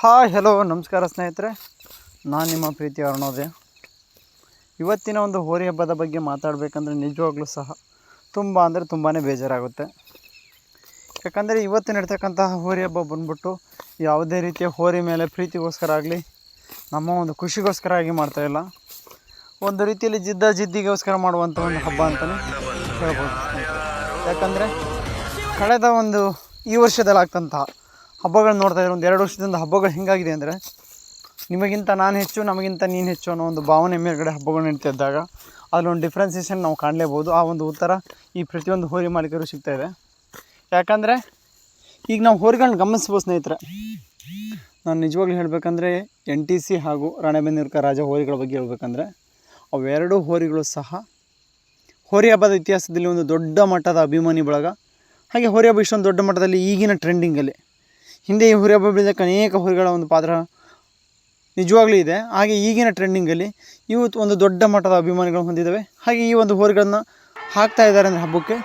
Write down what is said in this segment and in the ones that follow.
Hi hello ನಮಸ್ಕಾರ ಸ್ನೇಹಿತರೆ. ನಾನು ನಿಮ್ಮ ಪ್ರೀತಿ ಅರುಣೋದಯ. ಇವತ್ತಿನ ಒಂದು ಹೋರಿ ಹಬ್ಬದ ಬಗ್ಗೆ ಮಾತಾಡಬೇಕಂದ್ರೆ ನಿಜವಾಗ್ಲೂ ಸಹ ತುಂಬ ಅಂದರೆ ತುಂಬಾ ಬೇಜಾರಾಗುತ್ತೆ. ಯಾಕಂದರೆ ಇವತ್ತು ನಡ್ತಕ್ಕಂತಹ ಹೋರಿ ಹಬ್ಬ ಬಂದ್ಬಿಟ್ಟು ಯಾವುದೇ ರೀತಿಯ ಹೋರಿ ಮೇಲೆ ಪ್ರೀತಿಗೋಸ್ಕರ ಆಗಲಿ, ನಮ್ಮ ಒಂದು ಖುಷಿಗೋಸ್ಕರ ಆಗಿ ಮಾಡ್ತಾಯಿಲ್ಲ ಒಂದು ರೀತಿಯಲ್ಲಿ ಜಿದ್ದ ಜಿದ್ದಿಗೋಸ್ಕರ ಮಾಡುವಂಥ ಒಂದು ಹಬ್ಬ ಅಂತಲೇ ಹೇಳ್ಬೋದು ಯಾಕಂದರೆ ಕಳೆದ ಒಂದು ಈ ವರ್ಷದಲ್ಲಿ ಆಗ್ತಂತಹ ಹಬ್ಬಗಳನ್ನ ನೋಡ್ತಾ ಇದ್ದಾರೆ ಒಂದು ಎರಡು ವರ್ಷದಿಂದ ಹಬ್ಬಗಳು ಹೆಂಗಾಗಿದೆ ಅಂದರೆ ನಿಮಗಿಂತ ನಾನು ಹೆಚ್ಚು, ನಮಗಿಂತ ನೀನು ಹೆಚ್ಚು ಅನ್ನೋ ಒಂದು ಭಾವನೆ ಮೇಲ್ಗಡೆ ಹಬ್ಬಗಳು ನಡೀತಾ ಇದ್ದಾಗ ಅದರೊಂದು ಡಿಫ್ರೆನ್ಸೇಷನ್ ನಾವು ಕಾಣಲೇಬೋದು. ಆ ಒಂದು ಉತ್ತರ ಈ ಪ್ರತಿಯೊಂದು ಹೋರಿ ಮಾಲೀಕರು ಸಿಗ್ತಾ ಇದೆ. ಯಾಕಂದರೆ ಈಗ ನಾವು ಹೋರಿಗಳನ್ನ ಗಮನಿಸ್ಬೋದು ಸ್ನೇಹಿತರೆ. ನಾನು ನಿಜವಾಗ್ಲೂ ಹೇಳಬೇಕಂದ್ರೆ ಎನ್ ಟಿ ಸಿ ಹಾಗೂ ರಾಣೆಬೆನ್ನೂರ್ಕ ರಾಜ ಹೋರಿಗಳ ಬಗ್ಗೆ ಹೇಳ್ಬೇಕಂದ್ರೆ ಅವೆರಡೂ ಹೋರಿಗಳು ಸಹ ಹೋರಿ ಹಬ್ಬದ ಇತಿಹಾಸದಲ್ಲಿ ಒಂದು ದೊಡ್ಡ ಮಟ್ಟದ ಅಭಿಮಾನಿ ಬಳಗ, ಹಾಗೆ ಹೋರಿ ಹಬ್ಬ ಇಷ್ಟೊಂದು ದೊಡ್ಡ ಮಟ್ಟದಲ್ಲಿ ಈಗಿನ ಟ್ರೆಂಡಿಂಗಲ್ಲಿ ಹಿಂದೆ ಈ ಹುರಿ ಹಬ್ಬ ಬೆಳೆದಕ್ಕೆ ಅನೇಕ ಹುರಿಗಳ ಒಂದು ಪಾತ್ರ ನಿಜವಾಗ್ಲೂ ಇದೆ. ಹಾಗೆ ಈಗಿನ ಟ್ರೆಂಡಿಂಗಲ್ಲಿ ಇವು ಒಂದು ದೊಡ್ಡ ಮಟ್ಟದ ಅಭಿಮಾನಿಗಳು ಹೊಂದಿದ್ದಾವೆ. ಹಾಗೆ ಈ ಒಂದು ಹೋರಿಗಳನ್ನು ಹಾಕ್ತಾ ಇದ್ದಾರೆ ಅಂದರೆ ಹಬ್ಬಕ್ಕೆ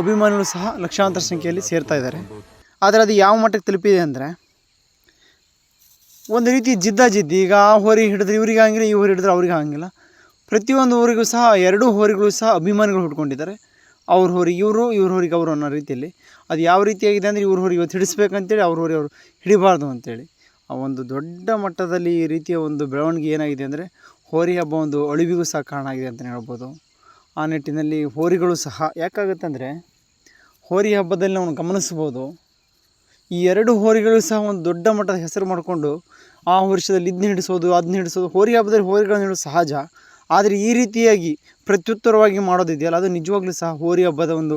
ಅಭಿಮಾನಿಗಳು ಸಹ ಲಕ್ಷಾಂತರ ಸಂಖ್ಯೆಯಲ್ಲಿ ಸೇರ್ತಾ ಇದ್ದಾರೆ. ಆದರೆ ಅದು ಯಾವ ಮಟ್ಟಕ್ಕೆ ತಲುಪಿದೆ ಅಂದರೆ ಒಂದು ರೀತಿ ಜಿದ್ದ ಜಿದ್ದಿ, ಈಗ ಆ ಹೋರಿ ಹಿಡಿದ್ರೆ ಇವ್ರಿಗೆ ಹಾಗಿಲ್ಲ, ಈ ಹೋರಿ ಹಿಡಿದ್ರೆ ಅವ್ರಿಗೆ ಹಾಗಿಲ್ಲ. ಪ್ರತಿಯೊಂದು ಊರಿಗೂ ಸಹ, ಎರಡೂ ಹೋರಿಗಳು ಸಹ ಅಭಿಮಾನಿಗಳು ಹುಡ್ಕೊಂಡಿದ್ದಾರೆ ಅವ್ರ ಹೋರಿ, ಇವರು, ಇವ್ರ ಹೋರಿಗೆ ಅವರು ಅನ್ನೋ ರೀತಿಯಲ್ಲಿ. ಅದು ಯಾವ ರೀತಿಯಾಗಿದೆ ಅಂದರೆ ಇವ್ರ ಹೋರಿಗೆ ಇವತ್ತು ಹಿಡಿಸ್ಬೇಕಂತೇಳಿ ಅವ್ರ ಹೋರಿ ಅವರು ಹಿಡಿಬಾರ್ದು ಅಂತೇಳಿ. ಆ ಒಂದು ದೊಡ್ಡ ಮಟ್ಟದಲ್ಲಿ ಈ ರೀತಿಯ ಒಂದು ಬೆಳವಣಿಗೆ ಏನಾಗಿದೆ ಅಂದರೆ ಹೋರಿ ಹಬ್ಬ ಒಂದು ಅಳಿವಿಗೂ ಸಹ ಕಾರಣ ಆಗಿದೆ ಅಂತಲೇ ಹೇಳ್ಬೋದು. ಆ ನಿಟ್ಟಿನಲ್ಲಿ ಹೋರಿಗಳು ಸಹ ಯಾಕಾಗುತ್ತೆ ಅಂದರೆ ಹೋರಿ ಹಬ್ಬದಲ್ಲಿ ನಾವು ಗಮನಿಸ್ಬೋದು. ಈ ಎರಡು ಹೋರಿಗಳು ಸಹ ಒಂದು ದೊಡ್ಡ ಮಟ್ಟದ ಹೆಸರು ಮಾಡಿಕೊಂಡು ಆ ವರ್ಷದಲ್ಲಿ ಇದನ್ನ ಹಿಡಿಸೋದು ಅದನ್ನ ಹಿಡಿಸೋದು, ಹೋರಿ ಹಬ್ಬದಲ್ಲಿ ಹೋರಿಗಳನ್ನು ಹಿಡಿಸೋದು ಸಹಜ. ಆದರೆ ಈ ರೀತಿಯಾಗಿ ಪ್ರತ್ಯುತ್ತರವಾಗಿ ಮಾಡೋದಿದೆಯಲ್ಲ, ಅದು ನಿಜವಾಗ್ಲೂ ಸಹ ಹೋರಿ ಹಬ್ಬದ ಒಂದು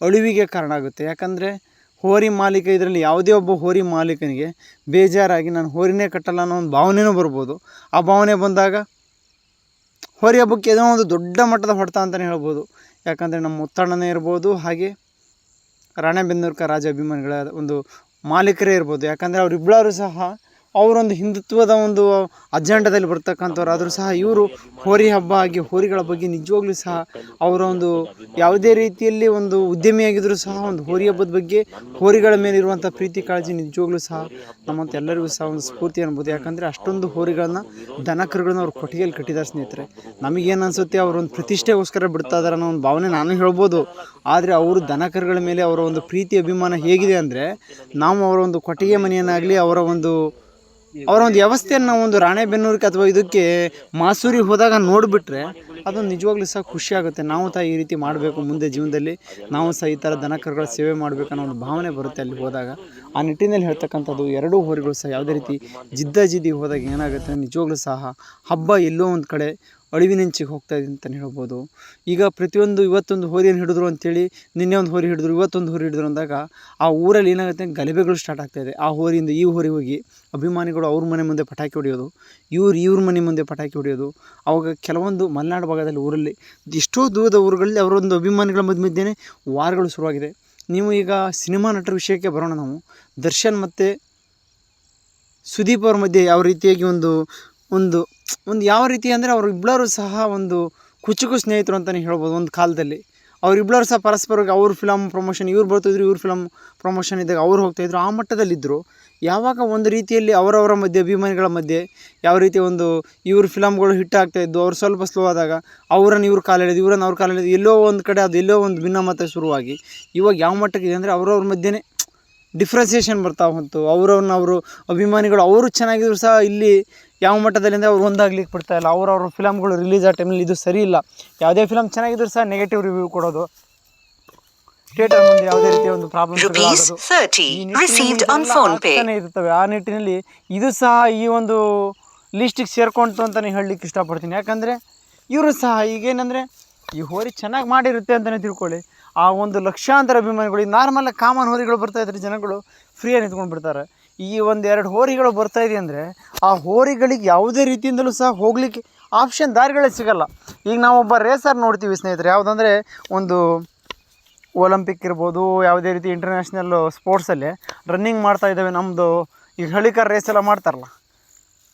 ಅಳಿವಿಗೆ ಕಾರಣ ಆಗುತ್ತೆ. ಯಾಕಂದರೆ ಹೋರಿ ಮಾಲೀಕ ಇದರಲ್ಲಿ ಯಾವುದೇ ಒಬ್ಬ ಹೋರಿ ಮಾಲೀಕನಿಗೆ ಬೇಜಾರಾಗಿ ನಾನು ಹೋರಿನೇ ಕಟ್ಟಲ್ಲ ಅನ್ನೋ ಒಂದು ಭಾವನೆನೂ ಬರ್ಬೋದು. ಆ ಭಾವನೆ ಬಂದಾಗ ಹೋರಿ ಹಬ್ಬಕ್ಕೆ ಏನೋ ಒಂದು ದೊಡ್ಡ ಮಟ್ಟದ ಹೊಡೆತ ಅಂತಲೇ ಹೇಳ್ಬೋದು. ಯಾಕಂದರೆ ನಮ್ಮ ಮುತ್ತಣ್ಣನೇ ಇರ್ಬೋದು, ಹಾಗೆ ರಾಣೆಬೆನ್ನೂರ್ಕ ರಾಜ ಅಭಿಮಾನಿಗಳ ಒಂದು ಮಾಲೀಕರೇ ಇರ್ಬೋದು. ಯಾಕಂದರೆ ಅವರಿಬ್ಬರೂ ಸಹ ಅವರೊಂದು ಹಿಂದುತ್ವದ ಒಂದು ಅಜೆಂಡಾದಲ್ಲಿ ಬರ್ತಕ್ಕಂಥವ್ರು. ಆದರೂ ಸಹ ಇವರು ಹೋರಿ ಹಬ್ಬ ಆಗಿ ಹೋರಿಗಳ ಬಗ್ಗೆ ನಿಜವಾಗ್ಲೂ ಸಹ ಅವರ ಒಂದು ಯಾವುದೇ ರೀತಿಯಲ್ಲಿ ಒಂದು ಉದ್ಯಮಿಯಾಗಿದ್ದರೂ ಸಹ ಒಂದು ಹೋರಿ ಹಬ್ಬದ ಬಗ್ಗೆ ಹೋರಿಗಳ ಮೇಲೆ ಇರುವಂಥ ಪ್ರೀತಿ ಕಾಳಜಿ ನಿಜವಾಗ್ಲೂ ಸಹ ನಮ್ಮಂತ ಎಲ್ಲರಿಗೂ ಸಹ ಒಂದು ಸ್ಫೂರ್ತಿ ಅನ್ಬೋದು. ಯಾಕಂದರೆ ಅಷ್ಟೊಂದು ಹೋರಿಗಳನ್ನ ದನ ಅವ್ರ ಕೊಟ್ಟಿಗೆಯಲ್ಲಿ ಕಟ್ಟಿದ್ದಾರೆ ಸ್ನೇಹಿತರೆ. ನಮಗೇನು ಅನಿಸುತ್ತೆ ಅವರೊಂದು ಪ್ರತಿಷ್ಠೆಗೋಸ್ಕರ ಬಿಡ್ತಾ ಇದ್ದಾರೆ ಅನ್ನೋ ಒಂದು ಭಾವನೆ ನಾನು ಹೇಳ್ಬೋದು. ಆದರೆ ಅವರು ದನಕರುಗಳ ಮೇಲೆ ಅವರ ಒಂದು ಪ್ರೀತಿ, ಅಭಿಮಾನ ಹೇಗಿದೆ ಅಂದರೆ, ನಾವು ಅವರ ಒಂದು ಕೊಟ್ಟಿಗೆ ಮನೆಯನ್ನಾಗಲಿ, ಅವರ ಒಂದು ಅವರ ಒಂದು ವ್ಯವಸ್ಥೆಯನ್ನು ನಾವು ಒಂದು ರಾಣೆಬೆನ್ನೂರಿಗೆ ಅಥವಾ ಇದಕ್ಕೆ ಮಾಸೂರಿಗೆ ಹೋದಾಗ ನೋಡಿಬಿಟ್ರೆ ಅದು ನಿಜವಾಗ್ಲೂ ಸಹ ಖುಷಿ ಆಗುತ್ತೆ. ನಾವು ಸಹ ಈ ರೀತಿ ಮಾಡಬೇಕು ಮುಂದೆ ಜೀವನದಲ್ಲಿ. ನಾವು ಸಹ ಈ ಥರ ದನಕರುಗಳ ಸೇವೆ ಮಾಡಬೇಕನ್ನೋ ಒಂದು ಭಾವನೆ ಬರುತ್ತೆ ಅಲ್ಲಿ ಹೋದಾಗ. ಆ ನಿಟ್ಟಿನಲ್ಲಿ ಹೇಳ್ತಕ್ಕಂಥದ್ದು ಎರಡೂ ಹೋರಿಗಳು ಸಹ ಯಾವುದೇ ರೀತಿ ಜಿದ್ದ ಜಿದ್ದಿ ಹೋದಾಗ ಏನಾಗುತ್ತೆ ನಿಜವಾಗ್ಲೂ ಸಹ ಹಬ್ಬ ಎಲ್ಲೋ ಒಂದು ಕಡೆ ಅಳಿವಿನಂಚಿಗೆ ಹೋಗ್ತಾ ಇದೆ ಅಂತಲೇ ಹೇಳ್ಬೋದು. ಈಗ ಪ್ರತಿಯೊಂದು ಇವತ್ತೊಂದು ಹೋರಿಯನ್ನು ಹಿಡಿದ್ರು ಅಂತೇಳಿ, ನಿನ್ನೆ ಒಂದು ಹೋರಿ ಹಿಡಿದ್ರು, ಇವತ್ತೊಂದು ಹೋರಿ ಹಿಡಿದ್ರು ಅಂದಾಗ ಆ ಊರಲ್ಲಿ ಏನಾಗುತ್ತೆ, ಗಲಭೆಗಳು ಸ್ಟಾರ್ಟ್ ಆಗ್ತಾಯಿದೆ ಆ ಹೋರಿಯಿಂದ ಈ ಹೋರಿ ಹೋಗಿ ಅಭಿಮಾನಿಗಳು ಅವ್ರ ಮನೆ ಮುಂದೆ ಪಟಾಕಿ ಹೊಡೆಯೋದು, ಇವ್ರು ಇವ್ರ ಮನೆ ಮುಂದೆ ಪಟಾಕಿ ಹೊಡೆಯೋದು. ಅವಾಗ ಕೆಲವೊಂದು ಮಲೆನಾಡು ಭಾಗದಲ್ಲಿ ಊರಲ್ಲಿ ಎಷ್ಟೋ ದೂರದ ಊರುಗಳಲ್ಲಿ ಅವರೊಂದು ಅಭಿಮಾನಿಗಳ ಮಧ್ಯ ಮಧ್ಯೆ ವಾರಗಳು ಶುರುವಾಗಿದೆ. ನೀವು ಈಗ ಸಿನಿಮಾ ನಟರ ವಿಷಯಕ್ಕೆ ಬರೋಣ ನಾವು. ದರ್ಶನ್ ಮತ್ತು ಸುದೀಪ್ ಅವ್ರ ಮಧ್ಯೆ ಯಾವ ರೀತಿಯಾಗಿ ಒಂದು ಒಂದು ಒಂದು ಯಾವ ರೀತಿ ಅಂದರೆ ಅವರಿಬ್ಬರೂ ಸಹ ಒಂದು ಕುಚುಕು ಸ್ನೇಹಿತರು ಅಂತಲೇ ಹೇಳ್ಬೋದು ಒಂದು ಕಾಲದಲ್ಲಿ. ಅವರಿಬ್ಬರೂ ಸಹ ಪರಸ್ಪರವಾಗಿ ಅವ್ರ ಫಿಲಮ್ ಪ್ರಮೋಷನ್ ಇವ್ರು ಬರ್ತಿದ್ರು, ಇವ್ರ ಫಿಲಮ್ ಪ್ರಮೋಷನ್ ಇದ್ದಾಗ ಅವ್ರು ಹೋಗ್ತಾಯಿದ್ರು ಆ ಮಟ್ಟದಲ್ಲಿದ್ದರು ಯಾವಾಗ ಒಂದು ರೀತಿಯಲ್ಲಿ ಅವರವರ ಮಧ್ಯೆ, ಅಭಿಮಾನಿಗಳ ಮಧ್ಯೆ ಯಾವ ರೀತಿ ಒಂದು ಇವ್ರ ಫಿಲಮ್ಗಳು ಹಿಟ್ ಆಗ್ತಾಯಿದ್ದು ಅವ್ರು ಸ್ವಲ್ಪ ಸ್ಲೋ ಆದಾಗ ಅವ್ರನ್ನ ಇವ್ರ ಕಾಲೆಳೆದು ಇವ್ರನ್ನ ಅವ್ರ ಕಾಲೆಳೆದು ಎಲ್ಲೋ ಒಂದು ಕಡೆ ಅದು ಎಲ್ಲೋ ಒಂದು ಭಿನ್ನಮತ ಶುರುವಾಗಿ ಇವಾಗ ಯಾವ ಮಟ್ಟಕ್ಕಿದೆ ಅಂದರೆ ಅವ್ರವ್ರ ಮಧ್ಯೆ ಡಿಫ್ರೆನ್ಸಿಯೇಷನ್ ಬರ್ತಾ ಹೊಂತು ಅವ್ರವ್ರನ್ನ ಅವರು ಅಭಿಮಾನಿಗಳು ಅವರು ಚೆನ್ನಾಗಿದ್ರು ಸಹ ಇಲ್ಲಿ ಯಾವ ಮಟ್ಟದಲ್ಲಿಂದ ಅವ್ರು ಒಂದಾಗ್ಲಿಕ್ಕೆ ಬಿಡ್ತಾ ಇಲ್ಲ. ಅವ್ರವ್ರ ಫಿಲಮ್ಗಳು ರಿಲೀಸ್ ಆ ಟೈಮಲ್ಲಿ ಇದು ಸರಿ ಇಲ್ಲ. ಯಾವುದೇ ಫಿಲಮ್ ಚೆನ್ನಾಗಿದ್ರು ಸಹ ನೆಗೆಟಿವ್ ರಿವ್ಯೂ ಕೊಡೋದು. ಥಿಯೇಟರ್ ಮುಂದೆ ಯಾವುದೇ ರೀತಿಯ ಒಂದು problem 30 received on phone pay. ಇರ್ತವೆ. ಆ ನಿಟ್ಟಿನಲ್ಲಿ ಇದು ಸಹ ಈ ಒಂದು ಲಿಸ್ಟಿಗೆ ಸೇರ್ಕೊಂತು ಅಂತಲೇ ಹೇಳಲಿಕ್ಕೆ ಇಷ್ಟಪಡ್ತೀನಿ. ಯಾಕಂದರೆ ಇವರು ಸಹ ಈಗೇನೆಂದರೆ ಈ ಹೋರಿ ಚೆನ್ನಾಗಿ ಮಾಡಿರುತ್ತೆ ಅಂತಲೇ ತಿಳ್ಕೊಳ್ಳಿ. ಆ ಒಂದು ಲಕ್ಷಾಂತರ ಅಭಿಮಾನಿಗಳು, ಈ ನಾರ್ಮಲ್ ಕಾಮನ್ ಹೋರಿಗಳು ಬರ್ತಾ ಇದ್ರೆ ಜನಗಳು ಫ್ರೀಯಾಗಿ ನಿಂತ್ಕೊಂಡು ಬಿಡ್ತಾರೆ. ಈ ಒಂದು ಎರಡು ಹೋರಿಗಳು ಬರ್ತಾ ಇದೆ ಅಂದರೆ ಆ ಹೋರಿಗಳಿಗೆ ಯಾವುದೇ ರೀತಿಯಿಂದಲೂ ಸಹ ಹೋಗಲಿಕ್ಕೆ ಆಪ್ಷನ್ ದಾರಿಗಳೇ ಸಿಗಲ್ಲ. ಈಗ ನಾವೊಬ್ಬ ರೇಸರ್ ನೋಡ್ತೀವಿ ಸ್ನೇಹಿತರೆ, ಯಾವುದಂದರೆ ಒಂದು ಒಲಂಪಿಕ್ ಇರ್ಬೋದು, ಯಾವುದೇ ರೀತಿ ಇಂಟರ್ನ್ಯಾಷನಲ್ ಸ್ಪೋರ್ಟ್ಸಲ್ಲಿ ರನ್ನಿಂಗ್ ಮಾಡ್ತಾ ಇದ್ದಾವೆ. ನಮ್ಮದು ಈಗ ಹಳಿಕರ್ ರೇಸ್ ಎಲ್ಲ ಮಾಡ್ತಾರಲ್ಲ,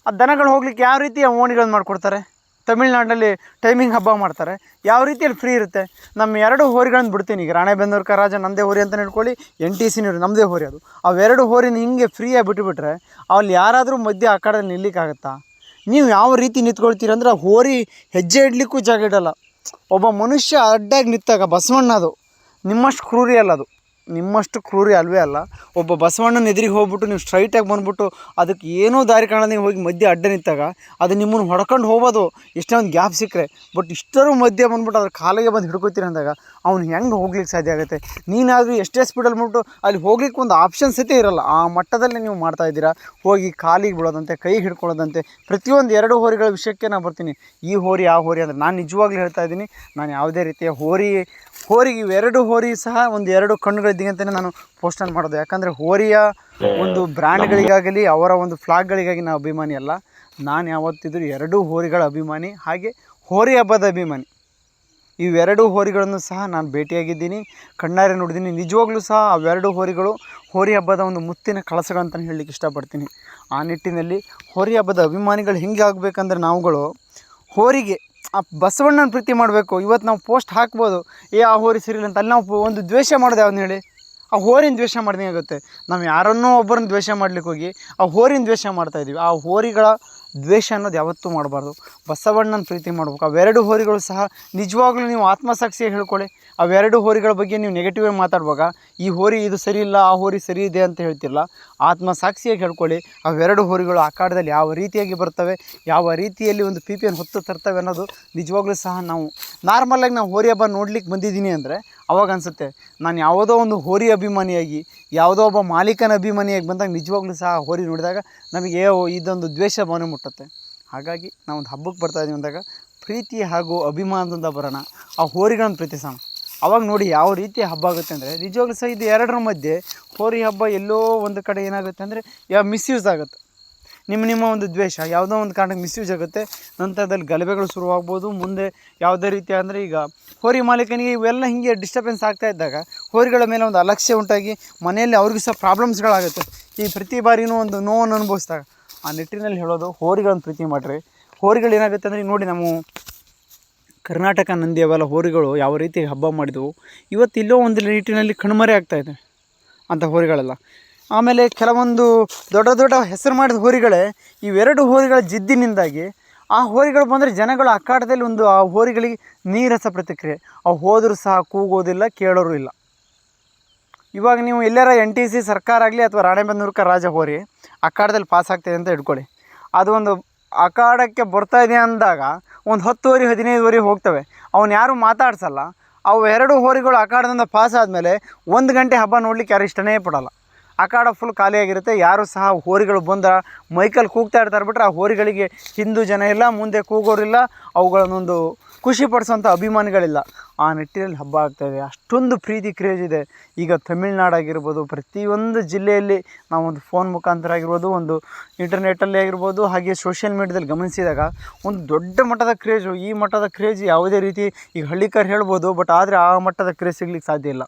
ಆ ದನಗಳು ಹೋಗ್ಲಿಕ್ಕೆ ಯಾವ ರೀತಿ ಓಣಿಗಳನ್ನು ಮಾಡಿಕೊಡ್ತಾರೆ? ತಮಿಳ್ನಾಡಲ್ಲಿ ಟೈಮಿಂಗ್ ಹಬ್ಬ ಮಾಡ್ತಾರೆ. ಯಾವ ರೀತಿಯಲ್ಲಿ ಫ್ರೀ ಇರುತ್ತೆ? ನಮ್ಮ ಎರಡು ಹೋರಿಗಳನ್ನು ಬಿಡ್ತೀನಿ ಈಗ. ರಾಣೆಬೆನ್ನೂರು ಕರಾಜ ನಂದೇ ಹೋರಿ ಅಂತ ಇಟ್ಕೊಳ್ಳಿ ಎನ್ ಟಿ ಸಿ ನಮ್ಮದೇ ಹೋರಿ ಅದು. ಅವೆರಡು ಹೋರಿನ ಹಿಂಗೆ ಫ್ರೀಯಾಗಿ ಬಿಟ್ಟುಬಿಟ್ರೆ ಅಲ್ಲಿ ಯಾರಾದರೂ ಮಧ್ಯೆ ಆ ಕಡೆ ನಿಲ್ಲಿಕ್ಕಾಗತ್ತಾ? ನೀವು ಯಾವ ರೀತಿ ನಿಂತ್ಕೊಳ್ತೀರಿ ಅಂದರೆ ಹೋರಿ ಹೆಜ್ಜೆ ಇಡಲಿಕ್ಕೂ ಜಾಗ ಇಡಲ್ಲ. ಒಬ್ಬ ಮನುಷ್ಯ ಅಡ್ಡಾಗಿ ನಿಂತಾಗ ಬಸವಣ್ಣ ಅದು ನಿಮ್ಮಷ್ಟು ಕ್ರೂರಿ ಅಲ್ಲ ಅದು. ನಿಮ್ಮಷ್ಟು ಕ್ರೂರಿ ಅಲ್ವೇ ಅಲ್ಲ. ಒಬ್ಬ ಬಸವಣ್ಣನ ಎದುರಿಗೆ ಹೋಗ್ಬಿಟ್ಟು ನೀವು ಸ್ಟ್ರೈಟಾಗಿ ಬಂದುಬಿಟ್ಟು ಅದಕ್ಕೆ ಏನೋ ದಾರಿ ಕಾಣದೆ ಹೋಗಿ ಮಧ್ಯೆ ಅಡ್ಡ ನಿಂತಾಗ, ಅದು ನಿಮ್ಮನ್ನು ಹೊಡ್ಕೊಂಡು ಹೋಗೋದು ಎಷ್ಟೇ ಒಂದು ಗ್ಯಾಪ್ ಸಿಕ್ಕರೆ. ಬಟ್ ಇಷ್ಟರ ಮಧ್ಯೆ ಬಂದ್ಬಿಟ್ಟು ಅದ್ರ ಕಾಲಿಗೆ ಬಂದು ಹಿಡ್ಕೊತೀರಿ ಅಂದಾಗ ಅವ್ನು ಹೆಂಗೆ ಹೋಗ್ಲಿಕ್ಕೆ ಸಾಧ್ಯ ಆಗುತ್ತೆ? ನೀನಾದರೂ ಎಷ್ಟೇ ಸ್ಪೀಡಲ್ಲಿ ಬಂದ್ಬಿಟ್ಟು ಅಲ್ಲಿ ಹೋಗ್ಲಿಕ್ಕೆ ಒಂದು ಆಪ್ಷನ್ ಸಹಿತ ಇರಲ್ಲ. ಆ ಮಟ್ಟದಲ್ಲಿ ನೀವು ಮಾಡ್ತಾ ಇದ್ದೀರಾ? ಹೋಗಿ ಕಾಲಿಗೆ ಬಿಡೋದಂತೆ ಕೈ ಹಿಡ್ಕೊಳ್ಳೋದಂತೆ, ಪ್ರತಿಯೊಂದು ಎರಡು ಹೋರಿಗಳ ವಿಷಯಕ್ಕೆ ನಾನು ಬರ್ತೀನಿ. ಈ ಹೋರಿ, ಆ ಹೋರಿ ಅಂದರೆ ನಾನು ನಿಜವಾಗ್ಲೂ ಹೇಳ್ತಾ ಇದ್ದೀನಿ. ನಾನು ಯಾವುದೇ ರೀತಿಯ ಹೋರಿ ಹೋರಿಗೆ ಇವೆರಡು ಹೋರಿ ಸಹ ಒಂದು ಎರಡು ಕಣ್ಣುಗಳಿದ್ದೀವಿ ಅಂತಲೇ ನಾನು ಪೋಸ್ಟನ್ನು ಮಾಡೋದು. ಯಾಕಂದರೆ ಹೋರಿಯ ಒಂದು ಬ್ರ್ಯಾಂಡ್ಗಳಿಗಾಗಲಿ ಅವರ ಒಂದು ಫ್ಲಾಗ್ಗಳಿಗಾಗಿ ನಾವು ಅಭಿಮಾನಿ ಅಲ್ಲ. ನಾನು ಯಾವತ್ತಿದ್ರು ಎರಡೂ ಹೋರಿಗಳ ಅಭಿಮಾನಿ ಹಾಗೆ ಹೋರಿ ಹಬ್ಬದ ಅಭಿಮಾನಿ. ಇವೆರಡು ಹೋರಿಗಳನ್ನು ಸಹ ನಾನು ಭೇಟಿಯಾಗಿದ್ದೀನಿ ಕಣ್ಣಾರೆ ನೋಡಿದ್ದೀನಿ. ನಿಜವಾಗ್ಲೂ ಸಹ ಅವೆರಡು ಹೋರಿಗಳು ಹೋರಿ ಹಬ್ಬದ ಒಂದು ಮುತ್ತಿನ ಕಳಸಗಳಂತ ಹೇಳಲಿಕ್ಕೆ ಇಷ್ಟಪಡ್ತೀನಿ. ಆ ನಿಟ್ಟಿನಲ್ಲಿ ಹೋರಿ ಹಬ್ಬದ ಅಭಿಮಾನಿಗಳು ಹೆಂಗೆ ಆಗಬೇಕಂದ್ರೆ ನಾವುಗಳು ಹೋರಿಗೆ ಆ ಬಸವಣ್ಣನ ಪ್ರೀತಿ ಮಾಡಬೇಕು. ಇವತ್ತು ನಾವು ಪೋಸ್ಟ್ ಹಾಕ್ಬೋದು. ಏ, ಆ ಹೋರಿ ಸಿರಿಲ್ಲ ಅಂತ. ಅಲ್ಲಿ ನಾವು ಒಂದು ದ್ವೇಷ ಮಾಡೋದು ಯಾವ್ದು ಹೇಳಿ? ಆ ಹೋರಿನ ದ್ವೇಷ ಮಾಡ್ದಂಗೆ ಆಗುತ್ತೆ. ನಾವು ಯಾರನ್ನೋ ಒಬ್ಬರನ್ನ ದ್ವೇಷ ಮಾಡ್ಲಿಕ್ಕೆ ಹೋಗಿ ಆ ಹೋರಿನ ದ್ವೇಷ ಮಾಡ್ತಾ ಇದೀವಿ. ಆ ಹೋರಿಗಳ ದ್ವೇಷ ಅನ್ನೋದು ಯಾವತ್ತೂ ಮಾಡಬಾರ್ದು. ಬಸವಣ್ಣನ ಪ್ರೀತಿ ಮಾಡ್ಬೇಕು. ಅವೆರಡು ಹೋರಿಗಳು ಸಹ ನಿಜವಾಗ್ಲೂ ನೀವು ಆತ್ಮಸಾಕ್ಷಿಯಾಗಿ ಹೇಳ್ಕೊಳ್ಳಿ. ಅವೆರಡು ಹೋರಿಗಳ ಬಗ್ಗೆ ನೀವು ನೆಗೆಟಿವ್ ಆಗಿ ಮಾತಾಡುವಾಗ, ಈ ಹೋರಿ ಇದು ಸರಿ ಇಲ್ಲ, ಆ ಹೋರಿ ಸರಿ ಇದೆ ಅಂತ ಹೇಳ್ತಿರಲ್ಲ ಆತ್ಮಸಾಕ್ಷಿಯಾಗಿ ಹೇಳ್ಕೊಳ್ಳಿ. ಅವೆರಡು ಹೋರಿಗಳು ಆಕಾರದಲ್ಲಿ ಯಾವ ರೀತಿಯಾಗಿ ಬರ್ತವೆ, ಯಾವ ರೀತಿಯಲ್ಲಿ ಒಂದು ಪಿ ಪಿಯನ್ನು ಹೊತ್ತು ತರ್ತವೆ ಅನ್ನೋದು ನಿಜವಾಗ್ಲೂ ಸಹ ನಾವು ನಾರ್ಮಲಾಗಿ ನಾವು ಹೋರಿ ಹಬ್ಬ ನೋಡ್ಲಿಕ್ಕೆ ಬಂದಿದ್ದೀನಿ ಅಂದರೆ ಅವಾಗ ಅನಿಸುತ್ತೆ, ನಾನು ಯಾವುದೋ ಒಂದು ಹೋರಿ ಅಭಿಮಾನಿಯಾಗಿ, ಯಾವುದೋ ಒಬ್ಬ ಮಾಲೀಕನ ಅಭಿಮಾನಿಯಾಗಿ ಬಂದಾಗ ನಿಜವಾಗ್ಲೂ ಸಹ ಹೋರಿ ನೋಡಿದಾಗ ನಮಗೆ ಇದೊಂದು ದ್ವೇಷ ಭಾವನೆ ಮುಟ್ಟುತ್ತೆ. ಹಾಗಾಗಿ ನಾವೊಂದು ಹಬ್ಬಕ್ಕೆ ಬರ್ತಾ ಇದ್ದೀವಿ ಅಂದಾಗ ಪ್ರೀತಿ ಹಾಗೂ ಅಭಿಮಾನದಿಂದ ಬರೋಣ, ಆ ಹೋರಿಗಳನ್ನು ಪ್ರೀತಿಸೋಣ. ಅವಾಗ ನೋಡಿ ಯಾವ ರೀತಿ ಹಬ್ಬ ಆಗುತ್ತೆ ಅಂದರೆ ನಿಜವಾಗ್ಲೂ ಸಹ ಇದು ಎರಡರ ಮಧ್ಯೆ ಹೋರಿ ಹಬ್ಬ ಎಲ್ಲೋ ಒಂದು ಕಡೆ ಏನಾಗುತ್ತೆ ಅಂದರೆ ಯಾವ ಮಿಸ್ಯೂಸ್ ಆಗುತ್ತೆ. ನಿಮ್ಮ ನಿಮ್ಮ ಒಂದು ದ್ವೇಷ, ಯಾವುದೋ ಒಂದು ಕಾರಣಕ್ಕೆ ಮಿಸ್ಯೂಸ್ ಆಗುತ್ತೆ ನಂತರದಲ್ಲಿ ಗಲಭೆಗಳು ಶುರುವಾಗ್ಬೋದು. ಮುಂದೆ ಯಾವುದೇ ರೀತಿ ಅಂದರೆ ಈಗ ಹೋರಿ ಮಾಲೀಕನಿಗೆ ಇವೆಲ್ಲ ಹೀಗೆ ಡಿಸ್ಟರ್ಬೆನ್ಸ್ ಆಗ್ತಾ ಇದ್ದಾಗ ಹೋರಿಗಳ ಮೇಲೆ ಒಂದು ಅಲಕ್ಷ್ಯ ಉಂಟಾಗಿ ಮನೆಯಲ್ಲಿ ಅವ್ರಿಗೂ ಸಹ ಪ್ರಾಬ್ಲಮ್ಸ್ಗಳಾಗುತ್ತೆ ಈ ಪ್ರತಿ ಬಾರಿನೂ ಒಂದು ನೋವನ್ನು ಅನುಭವಿಸಿದಾಗ ಆ ನಿಟ್ಟಿನಲ್ಲಿ ಹೇಳೋದು, ಹೋರಿಗಳನ್ನು ಪ್ರೀತಿ ಮಾಡಿರಿ. ಹೋರಿಗಳು ಏನಾಗುತ್ತೆ ಅಂದರೆ ನೋಡಿ ನಾವು ಕರ್ನಾಟಕ ನಂದಿ ಅವೆಲ್ಲ ಹೋರಿಗಳು ಯಾವ ರೀತಿ ಹಬ್ಬ ಮಾಡಿದವು. ಇವತ್ತು ಇಲ್ಲೋ ಒಂದು ನಿಟ್ಟಿನಲ್ಲಿ ಕಣ್ಮರೆ ಆಗ್ತಾ ಇದೆ ಅಂಥ ಹೋರಿಗಳೆಲ್ಲ. ಆಮೇಲೆ ಕೆಲವೊಂದು ದೊಡ್ಡ ದೊಡ್ಡ ಹೆಸರು ಮಾಡಿದ ಹೋರಿಗಳೇ ಇವೆರಡು ಹೋರಿಗಳ ಜಿದ್ದಿನಿಂದಾಗಿ ಆ ಹೋರಿಗಳು ಬಂದರೆ ಜನಗಳು ಅಕ್ಕಾಟದಲ್ಲಿ ಒಂದು ಆ ಹೋರಿಗಳಿಗೆ ನೀರಸ ಪ್ರತಿಕ್ರಿಯೆ. ಅವು ಹೋದರೂ ಸಹ ಕೂಗೋದಿಲ್ಲ, ಕೇಳೋರು ಇಲ್ಲ. ಇವಾಗ ನೀವು ಎಲ್ಲಾರ ಎನ್ ಟಿ ಸಿ ಸರ್ಕಾರ ಆಗಲಿ ಅಥವಾ ರಾಣೆಬೆನ್ನೂರ್ಕ ರಾಜ ಹೋರಿ ಅಖಾಡದಲ್ಲಿ ಪಾಸ್ ಆಗ್ತದೆ ಅಂತ ಇಟ್ಕೊಳ್ಳಿ ಅದು ಒಂದು ಅಖಾಡಕ್ಕೆ ಬರ್ತಾ ಇದೆ ಅಂದಾಗ ಒಂದು ಹತ್ತುವರೆ, ಹದಿನೈದುವರೆ ಹೋಗ್ತವೆ. ಅವನು ಯಾರು ಮಾತಾಡ್ಸಲ್ಲ. ಅವು ಎರಡು ಹೋರಿಗಳು ಅಖಾಡದಿಂದ ಪಾಸ್ ಆದಮೇಲೆ ಒಂದು ಗಂಟೆ ಹಬ್ಬ ನೋಡಲಿಕ್ಕೆ ಯಾರು ಇಷ್ಟನೇ ಪಡಲ್ಲ. ಅಖಾಡ ಫುಲ್ ಖಾಲಿಯಾಗಿರುತ್ತೆ. ಯಾರು ಸಹ ಹೋರಿಗಳು ಬಂದ ಮೈಕಲ್ ಕೂಗ್ತಾ ಇರ್ತಾರೆ ಬಿಟ್ರೆ ಆ ಹೋರಿಗಳಿಗೆ ಹಿಂದೂ ಜನ ಇಲ್ಲ, ಮುಂದೆ ಕೂಗೋರಿಲ್ಲ ಅವುಗಳನ್ನೊಂದು ಖುಷಿ ಪಡಿಸೋಂಥ ಅಭಿಮಾನಿಗಳಿಲ್ಲ. ಆ ನಿಟ್ಟಿನಲ್ಲಿ ಹಬ್ಬ ಆಗ್ತಾಯಿದೆ ಅಷ್ಟೊಂದು ಪ್ರೀತಿ ಕ್ರೇಜ್ ಇದೆ. ಈಗ ತಮಿಳ್ನಾಡಾಗಿರ್ಬೋದು, ಪ್ರತಿಯೊಂದು ಜಿಲ್ಲೆಯಲ್ಲಿ ನಾವೊಂದು ಫೋನ್ ಮುಖಾಂತರ ಆಗಿರ್ಬೋದು ಒಂದು ಇಂಟರ್ನೆಟ್ಟಲ್ಲಿ ಆಗಿರ್ಬೋದು, ಹಾಗೆ ಸೋಷಿಯಲ್ ಮೀಡ್ಯಾದಲ್ಲಿ ಗಮನಿಸಿದಾಗ ಒಂದು ದೊಡ್ಡ ಮಟ್ಟದ ಕ್ರೇಜು ಈ ಮಟ್ಟದ ಕ್ರೇಜ್ ಯಾವುದೇ ರೀತಿ ಈಗ ಹಳ್ಳಿಕಾರ್ ಹೇಳ್ಬೋದು ಬಟ್ ಆದರೆ ಆ ಮಟ್ಟದ ಕ್ರೇಜ್ ಸಿಗ್ಲಿಕ್ಕೆ ಸಾಧ್ಯ ಇಲ್ಲ.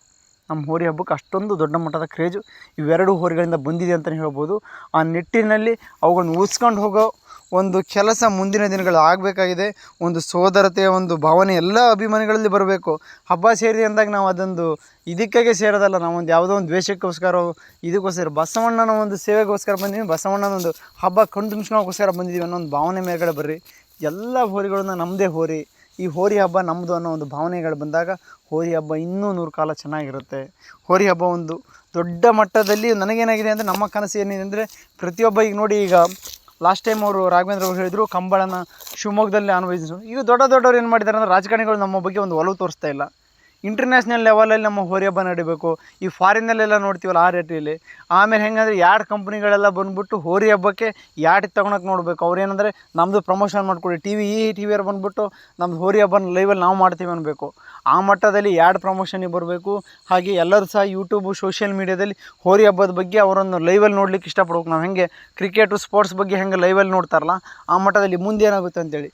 ನಮ್ಮ ಹೋರಿ ಹಬ್ಬಕ್ಕೆ ಅಷ್ಟೊಂದು ದೊಡ್ಡ ಮಟ್ಟದ ಕ್ರೇಜು ಇವೆರಡು ಹೋರಿಗಳಿಂದ ಬಂದಿದೆ ಅಂತಲೇ ಹೇಳ್ಬೋದು. ಆ ನಿಟ್ಟಿನಲ್ಲಿ ಅವುಗಳನ್ನು ಉಳಿಸ್ಕೊಂಡು ಹೋಗೋ ಒಂದು ಕೆಲಸ ಮುಂದಿನ ದಿನಗಳು ಆಗಬೇಕಾಗಿದೆ. ಒಂದು ಸೋದರತೆಯ ಒಂದು ಭಾವನೆ ಎಲ್ಲ ಅಭಿಮಾನಿಗಳಲ್ಲಿ ಬರಬೇಕು. ಹಬ್ಬ ಸೇರಿದೆ ಅಂದಾಗ ನಾವು ಅದೊಂದು ಇದಕ್ಕಾಗೆ ಸೇರೋದಲ್ಲ ಒಂದು ಯಾವುದೋ ಒಂದು ದ್ವೇಷಕ್ಕೋಸ್ಕರ, ಇದಕ್ಕೋಸ್ಕರ ಬಸವಣ್ಣನ ಒಂದು ಸೇವೆಗೋಸ್ಕರ ಬಂದಿದ್ದೀವಿ ಬಸವಣ್ಣನ ಒಂದು ಹಬ್ಬ ಕಣ್ತುಂಬಿಸ್ಕೊಳ್ಳೋಕ್ಕೋಸ್ಕರ ಬಂದಿದ್ದೀವಿ ಅನ್ನೋ ಒಂದು ಭಾವನೆ ಮೇಲ್ಗಡೆ ಬರ್ರಿ. ಎಲ್ಲ ಹೋರಿಗಳನ್ನ ನಮ್ಮದೇ ಹೋರಿ. ಈ ಹೋರಿ ಹಬ್ಬ ನಮ್ಮದು ಅನ್ನೋ ಒಂದು ಭಾವನೆಗಳು ಬಂದಾಗ ಹೋರಿ ಹಬ್ಬ ಇನ್ನೂ ನೂರು ಕಾಲ ಚೆನ್ನಾಗಿರುತ್ತೆ. ಹೋರಿ ಹಬ್ಬ ಒಂದು ದೊಡ್ಡ ಮಟ್ಟದಲ್ಲಿ ನನಗೇನಾಗಿದೆ ಅಂದರೆ ನಮ್ಮ ಕನಸು ಏನಿದೆ ಅಂದರೆ ಪ್ರತಿಯೊಬ್ಬ ಈಗ ನೋಡಿ ಈಗ ಲಾಸ್ಟ್ ಟೈಮ್ ಅವರು ರಾಘವೇಂದ್ರ ಅವರು ಹೇಳಿದರು, ಕಂಬಳನ ಶಿವಮೊಗ್ಗದಲ್ಲಿ ಅನ್ವಯಿಸು ಈಗ ದೊಡ್ಡ ದೊಡ್ಡವ್ರು ಏನು ಮಾಡಿದ್ದಾರೆ ಅಂದರೆ ರಾಜಕಾರಣಿಗಳು ನಮ್ಮ ಬಗ್ಗೆ ಒಂದು ಒಲವು ತೋರಿಸ್ತಾ ಇಲ್ಲ. ಇಂಟರ್ನ್ಯಾಷನಲ್ ಲೆವೆಲಲ್ಲಿ ನಮ್ಮ ಹೋರಿ ಹಬ್ಬ ನಡಿಬೇಕು. ಈ ಫಾರಿನಲ್ಲೆಲ್ಲ ನೋಡ್ತೀವಲ್ಲ ಆ ರೇಟಲ್ಲಿ ಆಮೇಲೆ ಹೆಂಗಂದ್ರೆ ಯಾರ್ಡ್ ಕಂಪ್ನಿಗಳೆಲ್ಲ ಬಂದುಬಿಟ್ಟು ಹೋರಿ ಹಬ್ಬಕ್ಕೆ ಯಾಟಿಗೆ ತೊಗೊಳಕ್ಕೆ ನೋಡಬೇಕು. ಅವ್ರು ಏನಂದರೆ ನಮ್ಮದು ಪ್ರಮೋಷನ್ ಮಾಡಿಕೊಡಿ. ಟಿ ವಿ ಈ ಟಿ ವಿಯವ್ರು ಬಂದುಬಿಟ್ಟು ನಮ್ಮದು ಹೋರಿ ಹಬ್ಬನ ಲೈವಲ್ಲಿ ನಾವು ಮಾಡ್ತೀವಿ ಅನ್ನಬೇಕು ಆ ಮಟ್ಟದಲ್ಲಿ ಯಾಡ್ ಪ್ರಮೋಷನಿಗೆ ಬರಬೇಕು. ಹಾಗೆ ಎಲ್ಲರೂ ಸಹ ಯೂಟ್ಯೂಬು ಸೋಷಿಯಲ್ ಮೀಡ್ಯಾದಲ್ಲಿ ಹೋರಿ ಹಬ್ಬದ ಬಗ್ಗೆ ಅವರನ್ನು ಲೈವಲ್ಲಿ ನೋಡ್ಲಿಕ್ಕೆ ಇಷ್ಟಪಡ್ಬೇಕು. ನಾವು ಹೆಂಗೆ ಕ್ರಿಕೆಟು ಸ್ಪೋರ್ಟ್ಸ್ ಬಗ್ಗೆ ಹೆಂಗೆ ಲೈವಲ್ಲಿ ನೋಡ್ತಾರಲ್ಲ, ಆ ಮಟ್ಟದಲ್ಲಿ ಮುಂದೆ ಏನಾಗುತ್ತೆ ಅಂತೇಳಿ.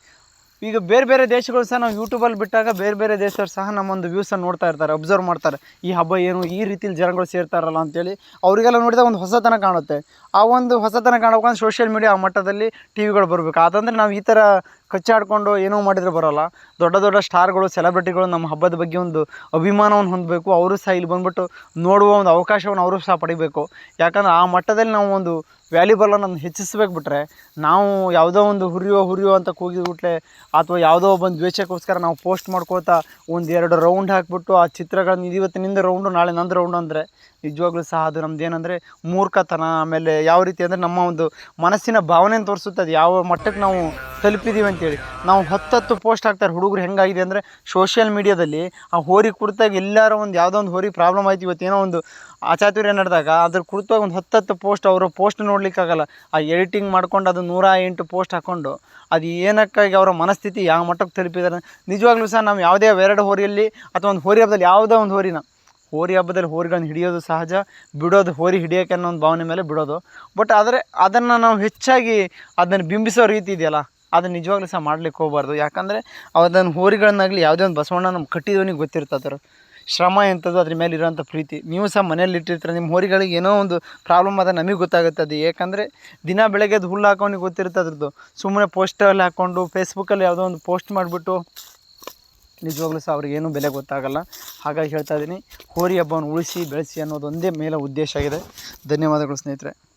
ಈಗ ಬೇರೆ ಬೇರೆ ದೇಶಗಳು ಸಹ ನಾವು ಯೂಟ್ಯೂಬಲ್ಲಿ ಬಿಟ್ಟಾಗ ಬೇರೆ ಬೇರೆ ದೇಶದವ್ರು ಸಹ ನಮ್ಮೊಂದು ವ್ಯೂಸನ್ನು ನೋಡ್ತಾ ಇರ್ತಾರೆ ಅಬ್ಸರ್ವ್ ಮಾಡ್ತಾರೆ. ಈ ಹಬ್ಬ ಏನು ಈ ರೀತಿಲಿ ಜನಗಳು ಸೇರ್ತಾರಲ್ಲ ಅಂತೇಳಿ ಅವರಿಗೆಲ್ಲ ನೋಡಿದಾಗ ಒಂದು ಹೊಸತನ ಕಾಣುತ್ತೆ. ಆ ಒಂದು ಹೊಸತನ ಕಾಣಬೇಕಂದ್ರೆ ಸೋಷಿಯಲ್ ಮೀಡಿಯಾ ಆ ಮಟ್ಟದಲ್ಲಿ ಟಿ ವಿಗಳು ಬರಬೇಕು. ಅದಂದ್ರೆ ನಾವು ಈ ಥರ ಕಚ್ಚಾಡ್ಕೊಂಡು ಏನೋ ಮಾಡಿದರೆ ಬರೋಲ್ಲ. ದೊಡ್ಡ ದೊಡ್ಡ ಸ್ಟಾರ್ಗಳು, ಸೆಲೆಬ್ರಿಟಿಗಳು ನಮ್ಮ ಹಬ್ಬದ ಬಗ್ಗೆ ಒಂದು ಅಭಿಮಾನವನ್ನು ಹೊಂದಬೇಕು. ಅವರು ಸಹ ಇಲ್ಲಿ ಬಂದ್ಬಿಟ್ಟು ನೋಡುವ ಒಂದು ಅವಕಾಶವನ್ನು ಅವರು ಸಹ ಪಡಿಬೇಕು. ಯಾಕಂದ್ರೆ ಆ ಮಟ್ಟದಲ್ಲಿ ನಾವು ಒಂದು ವ್ಯಾಲ್ಯೂಬಲನ್ನು ಹೆಚ್ಚಿಸ್ಬೇಕು ಬಿಟ್ರೆ ನಾವು ಯಾವುದೋ ಒಂದು ಹುರಿಯೋ ಹುರಿಯೋ ಅಂತ ಕೂಗಿದ್ಬಿಟ್ಲೆ ಅಥವಾ ಯಾವುದೋ ಒಂದು ದ್ವೇಷಕ್ಕೋಸ್ಕರ ನಾವು ಪೋಸ್ಟ್ ಮಾಡ್ಕೋತಾ ಒಂದು ಎರಡು ರೌಂಡ್ ಹಾಕಿಬಿಟ್ಟು ಆ ಚಿತ್ರಗಳನ್ನು ಇವತ್ತಿನಿಂದ ರೌಂಡು, ನಾಳೆ ನಂದು ರೌಂಡು ಅಂದರೆ ನಿಜವಾಗ್ಲೂ ಸಹ ಅದು ನಮ್ದು ಏನಂದರೆ ಮೂರ್ಖತನ, ಆಮೇಲೆ ಯಾವ ರೀತಿ ಅಂದರೆ ನಮ್ಮ ಒಂದು ಮನಸ್ಸಿನ ಭಾವನೆಯನ್ನು ತೋರಿಸುತ್ತೆ, ಅದು ಯಾವ ಮಟ್ಟಕ್ಕೆ ನಾವು ತಲುಪಿದ್ದೀವಿ ಅಂತೇಳಿ. ನಾವು ಹತ್ತತ್ತು ಪೋಸ್ಟ್ ಹಾಕ್ತಾರೆ, ಹುಡುಗರು ಹೆಂಗಾಗಿದೆ ಅಂದರೆ ಸೋಷಿಯಲ್ ಮೀಡಿಯಾದಲ್ಲಿ ಆ ಹೋರಿ ಕುರಿತಾಗ ಎಲ್ಲಾರ ಒಂದು ಯಾವುದೋ ಒಂದು ಹೋರಿ ಪ್ರಾಬ್ಲಮ್ ಆಯ್ತು, ಇವತ್ತು ಏನೋ ಒಂದು ಆಚಾತುರ್ಯ ನಡೆದಾಗ ಅದ್ರ ಕುರಿತಾಗ ಒಂದು ಹತ್ತತ್ತು ಪೋಸ್ಟ್ ಅವರು ಪೋಸ್ಟ್ ನೋಡಲಿಕ್ಕಾಗಲ್ಲ. ಆ ಎಡಿಟಿಂಗ್ ಮಾಡ್ಕೊಂಡು ಅದು ನೂರ ಎಂಟು ಪೋಸ್ಟ್ ಹಾಕ್ಕೊಂಡು ಅದು ಏನಕ್ಕಾಗಿ ಅವರ ಮನಸ್ಥಿತಿ ಯಾವ ಮಟ್ಟಕ್ಕೆ ತಲುಪಿದಾರೆ ನಿಜವಾಗ್ಲೂ ಸಹ ನಾವು ಯಾವುದೇ ಎರಡು ಹೋರಿಯಲ್ಲಿ ಅಥವಾ ಒಂದು ಹೋರಿ ಹಬ್ಬದಲ್ಲಿ ಯಾವುದೋ ಒಂದು ಹೋರಿನ ಹೋರಿ ಹಬ್ಬದಲ್ಲಿ ಹೋರಿಗಳನ್ನ ಹಿಡಿಯೋದು ಸಹಜ, ಬಿಡೋದು ಹೋರಿ ಹಿಡಿಯೋಕೆ ಅನ್ನೋ ಒಂದು ಭಾವನೆ ಮೇಲೆ ಬಿಡೋದು. ಬಟ್ ಆದರೆ ಅದನ್ನು ನಾವು ಹೆಚ್ಚಾಗಿ ಅದನ್ನು ಬಿಂಬಿಸೋ ರೀತಿ ಇದೆಯಲ್ಲ, ಅದನ್ನು ನಿಜವಾಗ್ಲೂ ಸಹ ಮಾಡ್ಲಿಕ್ಕೆ ಹೋಗಬಾರ್ದು. ಯಾಕಂದರೆ ಅದನ್ನು ಹೋರಿಗಳನ್ನಾಗಲಿ ಯಾವುದೇ ಒಂದು ಬಸವಣ್ಣ ನಮ್ಮ ಕಟ್ಟಿದವನಿಗೆ ಗೊತ್ತಿರ್ತದೆ ಶ್ರಮ ಎಂಥದ್ದು ಅದ್ರ ಮೇಲೆ ಇರೋಂಥ ಪ್ರೀತಿ. ನೀವು ಸಹ ಮನೇಲಿ ಇಟ್ಟಿರ್ತೀರ, ನಿಮ್ಮ ಹೋರಿಗಳಿಗೆ ಏನೋ ಒಂದು ಪ್ರಾಬ್ಲಮ್ ಅದ ನಮಗೆ ಗೊತ್ತಾಗುತ್ತೆ ಅದು. ಯಾಕಂದರೆ ದಿನ ಬೆಳಗ್ಗೆ ಅದು ಹುಲ್ಲು ಹಾಕೋನಿಗೆ ಗೊತ್ತಿರುತ್ತೆ ಅದ್ರದ್ದು. ಸುಮ್ಮನೆ ಪೋಸ್ಟಲ್ಲಿ ಹಾಕ್ಕೊಂಡು ಫೇಸ್ಬುಕ್ಕಲ್ಲಿ ಯಾವುದೋ ಒಂದು ಪೋಸ್ಟ್ ಮಾಡಿಬಿಟ್ಟು ನಿಜವಾಗ್ಲೂ ಸಹ ಅವ್ರಿಗೇನು ಬೆಲೆ ಗೊತ್ತಾಗಲ್ಲ. ಹಾಗಾಗಿ ಹೇಳ್ತಾ ಇದ್ದೀನಿ, ಹೋರಿ ಹಬ್ಬವನ್ನು ಉಳಿಸಿ ಬೆಳೆಸಿ ಅನ್ನೋದೊಂದೇ ಮೇಲೆ ಉದ್ದೇಶ ಆಗಿದೆ. ಧನ್ಯವಾದಗಳು ಸ್ನೇಹಿತರೆ.